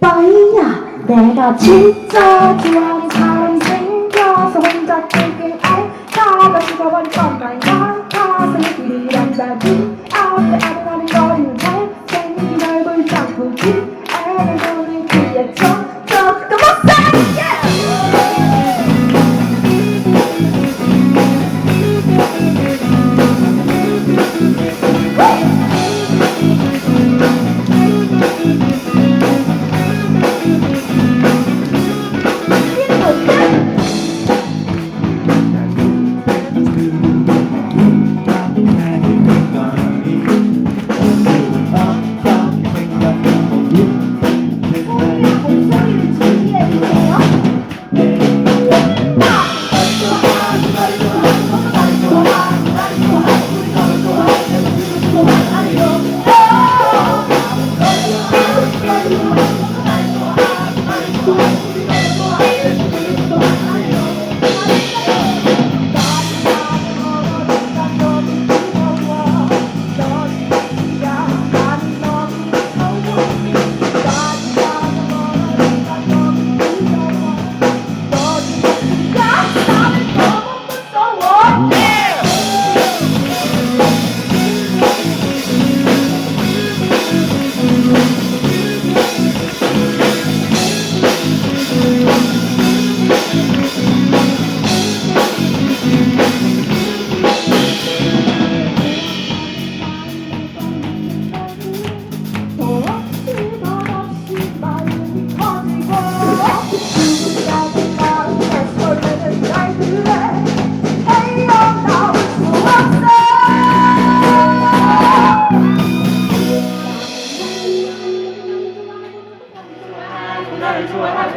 빠이야 내가 진짜 좋아하는 사람이 생겨서 혼자 끙끙 앓다가 죽어버릴 것마냥 가슴이 한다지. 앞에 아른아른 거리는 잘생긴 얼굴 짱구지. 애는 손은 귀에 쩍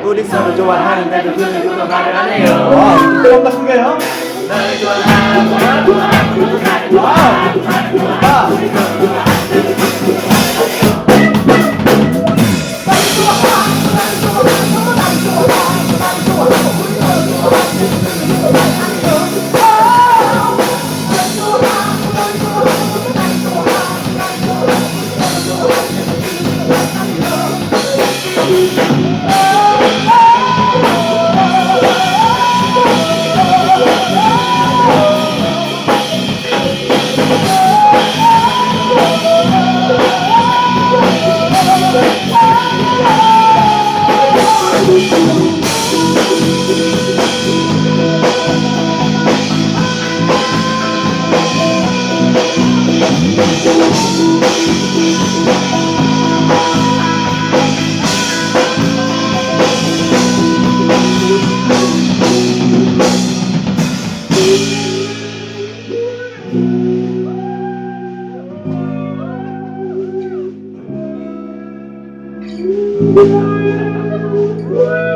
우리 서로 좋아하는데도 그는 그거 말을 안 해요 와, 반갑습니다요. 나를 좋아하고 Thank you.